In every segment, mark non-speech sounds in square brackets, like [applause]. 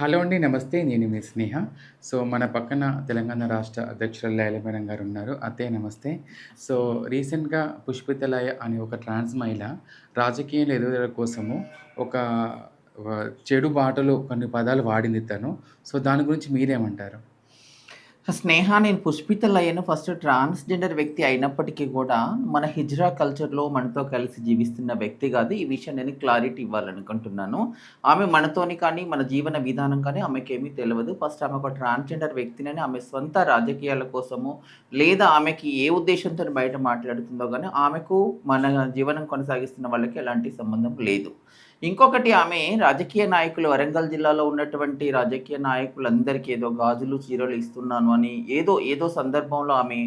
Hello అండి నమస్తే. నేను మీ స్నేహ. సో మన పక్కన తెలంగాణ రాష్ట్ర అధ్యక్షులు లైల గారు ఉన్నారు. అతే నమస్తే. సో రీసెంట్గా పుష్పితలయ అనే ఒక ట్రాన్స్ మహిళ రాజకీయ ఎదుగుదల కోసము ఒక ఒక చెడు బాటలో కొన్ని పదాలు వాడింది తను. సో దాని గురించి మీరేమంటారు? స్నేహ నేను పుష్పితలయ్యను ఫస్ట్ ట్రాన్స్జెండర్ వ్యక్తి అయినప్పటికీ కూడా మన హిజ్రా కల్చర్లో మనతో కలిసి జీవిస్తున్న వ్యక్తి కాదు. ఈ విషయం నేను క్లారిటీ ఇవ్వాలనుకుంటున్నాను. ఆమె మనతోని కానీ మన జీవన విధానం కానీ ఆమెకేమీ తెలియదు ఫస్ట్ ఆమె ఒక ట్రాన్స్జెండర్ వ్యక్తినని ఆమె సొంత రాజకీయాల కోసము లేదా ఆమెకి ఏ ఉద్దేశంతో బయట మాట్లాడుతుందో కానీ ఆమెకు మన జీవనం కొనసాగిస్తున్న వాళ్ళకి ఎలాంటి సంబంధం లేదు. ఇంకొకటి ఆమె రాజకీయ నాయకులు వరంగల్ జిల్లాలో ఉన్నటువంటి రాజకీయ నాయకులందరికీ ఏదో గాజులు చీరలు ఇస్తున్నాను అని ఏదో ఏదో సందర్భంలో ఆమె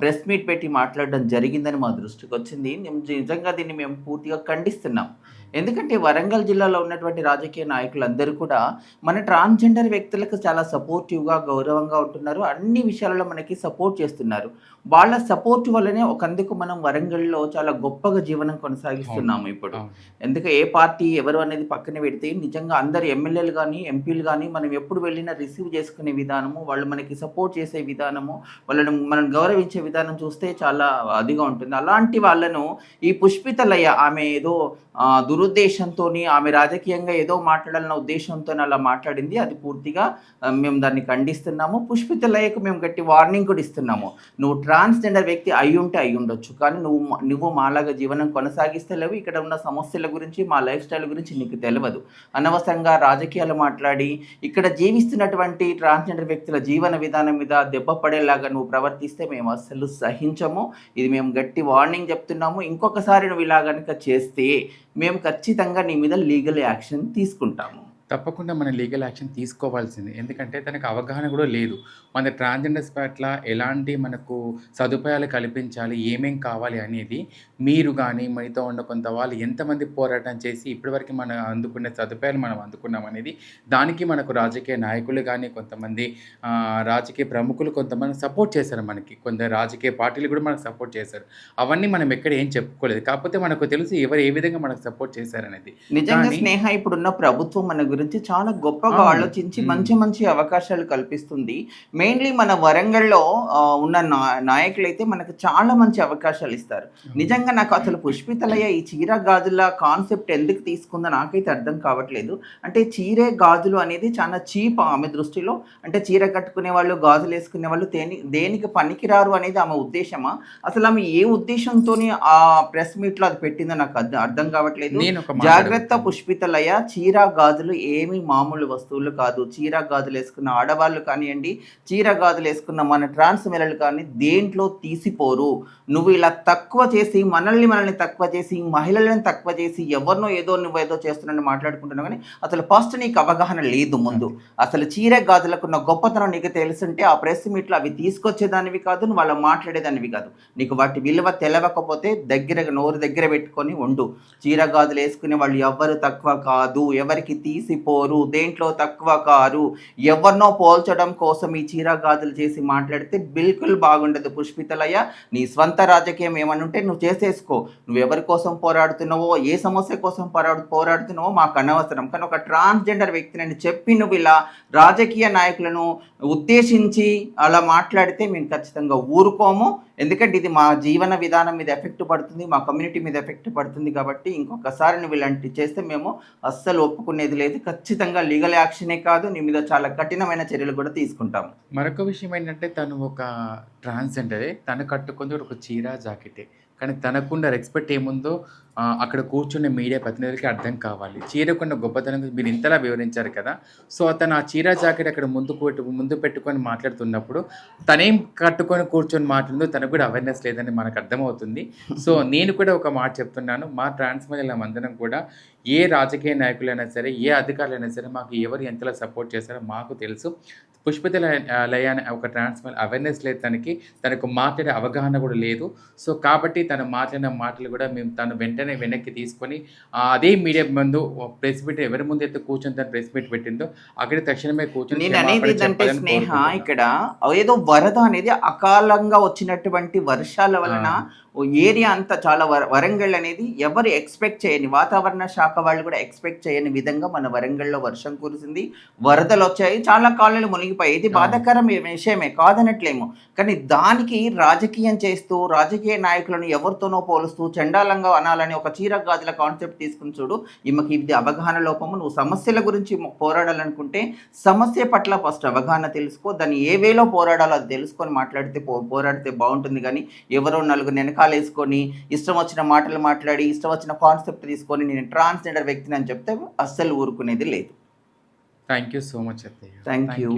ప్రెస్ మీట్ పెట్టి మాట్లాడడం జరిగిందని మా దృష్టికి వచ్చింది నిజంగా దీన్ని మేము పూర్తిగా ఖండిస్తున్నాం. ఎందుకంటే వరంగల్ జిల్లాలో ఉన్నటువంటి రాజకీయ నాయకులందరూ కూడా మన ట్రాన్స్జెండర్ వ్యక్తులకు చాలా సపోర్టివ్గా గౌరవంగా ఉంటున్నారు. అన్ని విషయాలలో మనకి సపోర్ట్ చేస్తున్నారు. వాళ్ళ సపోర్ట్ వల్లనే ఒకందుకు మనం వరంగల్లో చాలా గొప్పగా జీవనం కొనసాగిస్తున్నాము ఇప్పుడు. ఎందుకు ఏ పార్టీ ఎవరు అనేది పక్కన పెడితే నిజంగా అందరు ఎమ్మెల్యేలు కానీ ఎంపీలు కానీ మనం ఎప్పుడు వెళ్ళినా రిసీవ్ చేసుకునే విధానము వాళ్ళు మనకి సపోర్ట్ చేసే విధానము వాళ్ళను మనం గౌరవించే విధానం చూస్తే చాలా అదిగా ఉంటుంది. అలాంటి వాళ్ళను ఈ పుష్పితలయ్య ఆమె ఏదో ఆ, దురుద్దేశంతో ఆమె రాజకీయంగా ఏదో మాట్లాడాలన్న ఉద్దేశంతో అలా మాట్లాడింది. అది పూర్తిగా మేము దాన్ని ఖండిస్తున్నాము. పుష్పితలయ్యకు మేము గట్టి వార్నింగ్ కూడా ఇస్తున్నాము. నువ్వు ట్రాన్స్జెండర్ వ్యక్తి అయి ఉంటే అయి ఉండొచ్చు కానీ నువ్వు మా- నువ్వు మాలాగా జీవనం కొనసాగిస్తలేవు ఇక్కడ ఉన్న సమస్యల గురించి మా లైఫ్ స్టైల్ గురించి నీకు తెలియదు అనవసరంగా రాజకీయాలు మాట్లాడి ఇక్కడ జీవిస్తున్నటువంటి ట్రాన్స్జెండర్ వ్యక్తుల జీవన విధానం మీద దెబ్బ పడేలాగా నువ్వు ప్రవర్తిస్తే మేము అస్సలు సహించము. ఇది మేము గట్టి వార్నింగ్ చెప్తున్నాము. ఇంకొకసారి నువ్వు ఇలా కనుక చేస్తే మేము ఖచ్చితంగా నీ మీద లీగల్ యాక్షన్ తీసుకుంటాము. తప్పకుండా మన లీగల్ యాక్షన్ తీసుకోవాల్సింది. ఎందుకంటే తనకు అవగాహన కూడా లేదు. మన ట్రాన్స్జెండర్స్ పట్ల ఎలాంటి మనకు సదుపాయాలు కల్పించాలి ఏమేం కావాలి అనేది మీరు కానీ మనతో ఉన్న కొంత వాళ్ళు ఎంతమంది పోరాటం చేసి ఇప్పటివరకు మనం అందుకునే సదుపాయాలు మనం అందుకున్నాం అనేది దానికి మనకు రాజకీయ నాయకులు కానీ కొంతమంది రాజకీయ ప్రముఖులు కొంతమంది సపోర్ట్ చేశారు మనకి. కొందరు రాజకీయ పార్టీలు కూడా మనకు సపోర్ట్ చేశారు. అవన్నీ మనం ఎక్కడ ఏం చెప్పుకోలేదు. కాకపోతే మనకు తెలుసు ఎవరు ఏ విధంగా మనకు సపోర్ట్ చేశారనేది. నిజంగా స్నేహ ఇప్పుడున్న ప్రభుత్వం మన గురించి చాలా గొప్పగా. ఆలోచించి. మంచి మంచి అవకాశాలు కల్పిస్తుంది. మెయిన్లీ మన వరంగల్లో ఉన్న నాయకులైతే మనకు చాలా మంచి అవకాశాలు ఇస్తారు. నిజంగా నాకు అసలు పుష్పితలయ్య ఈ చీర గాజుల కాన్సెప్ట్ ఎందుకు తీసుకుందో నాకైతే అర్థం కావట్లేదు. అంటే చీరే గాజులు అనేది చాలా చీప్ ఆమె దృష్టిలో. అంటే చీర కట్టుకునే వాళ్ళు గాజులు వేసుకునే వాళ్ళు దేని దేనికి పనికిరారు అనేది ఆమె ఉద్దేశమా? అసలు ఆమె ఏ ఉద్దేశంతో ఆ ప్రెస్ మీట్లో అది పెట్టిందో నాకు అర్థం కావట్లేదు. జాగ్రత్త. పుష్పితలయ చీర గాజులు ఏమి మామూలు వస్తువులు కాదు. చీర గాజులు వేసుకున్న ఆడవాళ్ళు కానివ్వండి చీర గాజులు వేసుకున్న మన ట్రాన్స్ మెలలు కానీ దేంట్లో తీసిపోరు. నువ్వు ఇలా తక్కువ చేసి మనల్ని మనల్ని తక్కువ చేసి మహిళలను తక్కువ చేసి ఎవరినో ఏదో నువ్వు ఏదో చేస్తున్నాను మాట్లాడుకుంటున్నావు కానీ అసలు ఫస్ట్ నీకు అవగాహన లేదు ముందు. అసలు చీర గాజులకున్న గొప్పతనం నీకు తెలుసుంటే ఆ ప్రెస్ మీట్లో అవి తీసుకొచ్చేదానివి కాదు నువ్వు అలా మాట్లాడేదానివి కాదు. నీకు వాటి విలువ తెలవకపోతే దగ్గర నోరు దగ్గర పెట్టుకొని ఉండు. చీర గాజులు వేసుకునే వాళ్ళు ఎవ్వరు తక్కువ కాదు. ఎవరికి తీసి పోరు దేంట్లో తక్కువ కారు ఎవరినో పోల్చడం కోసం ఈ చీరగాజులు చేసి మాట్లాడితే బిల్కుల్ బాగుండదు పుష్పితలయ్య. నీ స్వంత రాజకీయం ఏమని ఉంటే నువ్వు చేసేసుకో. నువ్వు ఎవరి కోసం పోరాడుతున్నావో ఏ సమస్య కోసం పోరాడు పోరాడుతున్నావో మాకు అనవసరం. కానీ ఒక ట్రాన్స్జెండర్ వ్యక్తిని చెప్పి నువ్వు ఇలా రాజకీయ నాయకులను ఉద్దేశించి అలా మాట్లాడితే మేము ఖచ్చితంగా ఊరుకోము. ఎందుకంటే ఇది మా జీవన విధానం మీద ఎఫెక్ట్ పడుతుంది మా కమ్యూనిటీ మీద ఎఫెక్ట్ పడుతుంది కాబట్టి ఇంకొకసారి నువ్వు ఇలాంటివి చేస్తే మేము అస్సలు ఒప్పుకునేది లేదు. ఖచ్చితంగా లీగల్ యాక్షనే కాదు నీ మీద చాలా కఠినమైన చర్యలు కూడా తీసుకుంటాం మరొక విషయం ఏంటంటే తను ఒక ట్రాన్స్జెండరే తను కట్టుకుంది ఒక చీర జాకెటే. కానీ తనకున్న రెస్పెక్ట్ ఏముందో అక్కడ కూర్చున్న మీడియా ప్రతినిధులకి అర్థం కావాలి. చీరకున్న గొప్పతనం మీరు ఇంతలా వివరించారు కదా. సో అతను ఆ చీర జాకెట్ అక్కడ ముందు పెట్టు ముందు పెట్టుకొని మాట్లాడుతున్నప్పుడు తనేం కట్టుకొని కూర్చొని మాట్లాడిందో తనకు కూడా అవేర్నెస్ లేదని మనకు అర్థమవుతుంది. సో [laughs] నేను కూడా ఒక మాట చెప్తున్నాను. మా ట్రాన్స్ మహిళల అందరం కూడా ఏ రాజకీయ నాయకులైనా సరే ఏ అధికారులైనా సరే మాకు ఎవరు ఎంతలా సపోర్ట్ చేస్తారో మాకు తెలుసు. పుష్పతి లయ అనే ఒక ట్రాన్స్ఫర్ అవేర్నెస్ లేదు తనకి. తనకు మాట్లాడే అవగాహన కూడా లేదు. సో కాబట్టి తను మాట్లాడిన మాటలు కూడా మేము తను వెంట వెంటనే వెనక్కి తీసుకొని అదే మీడియా ముందు ప్రెస్ మీట్ ఎవరి ముందు అయితే కూర్చొని తను ప్రెస్ మీట్ పెట్టిందో అక్కడే తక్షణమే కూర్చొని నేను అనేది ఏంటంటే స్నేహ. ఇక్కడ ఏదో వరద అనేది అకాలంగా వచ్చినటువంటి వర్షాల వలన ఏరియా అంతా చాలా వర- వరంగల్ అనేది ఎవరు ఎక్స్పెక్ట్ చేయని వాతావరణ శాఖ వాళ్ళు కూడా ఎక్స్పెక్ట్ చేయని విధంగా మన వరంగల్లో వర్షం కురిసింది వరదలు వచ్చాయి చాలా కాలనీలు మునిగిపోయాయి ఇది. బాధాకరం విషయమే కాదనట్లేము కానీ దానికి రాజకీయం చేస్తూ రాజకీయ నాయకులను ఎవరితోనో పోలుస్తూ చండాలంగా అనాలని ఒక చీర గాజుల కాన్సెప్ట్ తీసుకుని చూడు. ఈమెకి ఇది అవగాహన లోపము. నువ్వు సమస్యల గురించి పోరాడాలనుకుంటే సమస్య పట్ల ఫస్ట్ అవగాహన తెలుసుకో. దాన్ని ఏ వేలో పోరాడాలో అది తెలుసుకొని మాట్లాడితే పో పోరాడితే బాగుంటుంది కానీ ఎవరో నలుగురు వెనకాల వేసుకొని ఇష్టం వచ్చిన మాటలు మాట్లాడి ఇష్టం వచ్చిన కాన్సెప్ట్ తీసుకొని నేను ట్రాన్స్జెండర్ వ్యక్తిని అని చెప్తే అస్సలు ఊరుకునేది లేదు. Thank you so much Thank you.